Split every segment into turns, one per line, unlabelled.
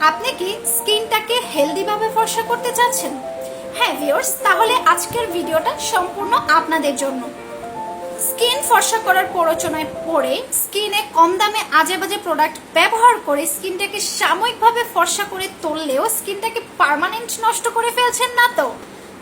আপনি কি স্কিনটাকে হেলদিভাবে ফর্সা করতে চাচ্ছেন? হ্যাঁ ভিউয়ার্স তাহলে আজকের ভিডিওটা সম্পূর্ণ আপনাদের জন্য। স্কিন ফর্সা করার প্ররোচনায় পড়ে স্কিনে কম দামে আজে বাজে প্রোডাক্ট ব্যবহার করে স্কিনটাকে সাময়িকভাবে ফর্সা করে তুললেও স্কিনটাকে পার্মানেন্ট নষ্ট করে ফেলছেন না তো?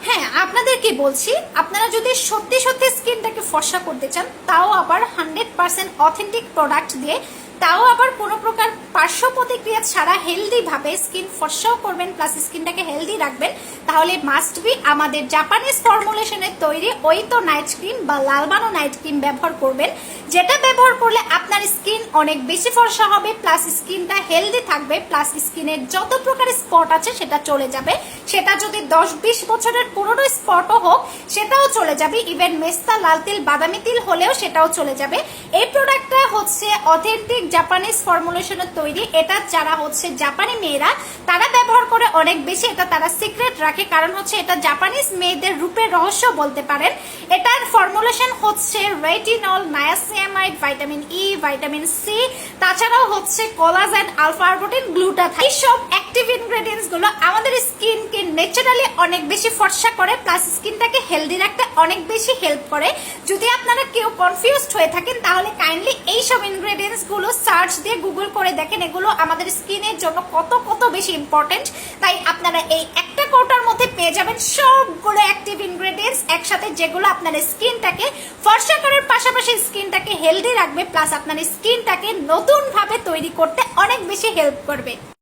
হ্যাঁ আপনাদেরকে বলছি, আপনারা যদি সত্যি সত্যি স্কিনটাকে ফর্সা করতে চান, তাও আবার হান্ড্রেড পার্সেন্ট অথেন্টিক প্রোডাক্ট দিয়ে তাও আবার কোনো প্রকার পার্শ্ব প্রতিক্রিয়া ছাড়া হেলদি ভাবে স্কিন ফর্সাও করবেন প্লাস স্কিনটাকে হেলদি রাখবেন, তাহলে মাস্ট বি আমাদের জাপানিজ ফর্মুলেশনের তৈরি ওই তো নাইট ক্রিম বা লালবানো নাইট ক্রিম ব্যবহার করবেন, যেটা ব্যবহার করলে আপনার স্কিন অনেক বেশি ফর্সা হবে প্লাস স্কিনটা হেলদি থাকবে প্লাস স্কিনের যত প্রকার স্পট আছে সেটা চলে যাবে। সেটা যদি দশ বিশ বছরের পুরনো স্পটও হোক, সেটাও চলে যাবে। ইভেন মেস্তা, লাল তিল, বাদামি তিল হলেও সেটাও চলে যাবে। এই প্রোডাক্টটা হচ্ছে অথেন্টিক জাপানিজ ফর্মুলেশনের তৈরি। এটা যারা হচ্ছে জাপানি মেয়েরা, তারা ব্যবহার করে অনেক বেশি। এটা তারা সিক্রেট রাখে, কারণ হচ্ছে এটা জাপানিজ মেয়েদের রূপের রহস্য বলতে পারেন। এটার ফর্মুলেশন হচ্ছে retinol niacinamide vitamin E vitamin C তাছাড়াও হচ্ছে কোলাজেন আলফা আরবুটিন গ্লুটাথাইন এইসব অ্যাক্টিভ ইনগ্রেডিয়েন্টসগুলো আমাদের স্কিনকে ন্যাচারালি অনেক বেশি ফর্সা করে প্লাস স্কিনটাকে হেলদি রাখতে অনেক বেশি হেল্প করে। যদি আপনারা কেউ কনফিউজড হয়ে থাকেন, তাহলে কাইন্ডলি এইসব ইনগ্রেডিয়েন্টসগুলো সার্চ দিয়ে গুগল করে দেখেন, এগুলো আমাদের স্কিনের জন্য কত কত বেশি ইম্পর্টেন্ট তাই আপনারা এই একটা কৌটার মধ্যে পেয়ে যাবেন সবগুলো অ্যাক্টিভ যেগুলো আপনার স্কিনটাকে ফর্সা করার পাশাপাশি স্কিনটাকে হেলদি রাখবে প্লাস আপনার স্কিনটাকে নতুনভাবে তৈরি করতে অনেক বেশি হেল্প করবে।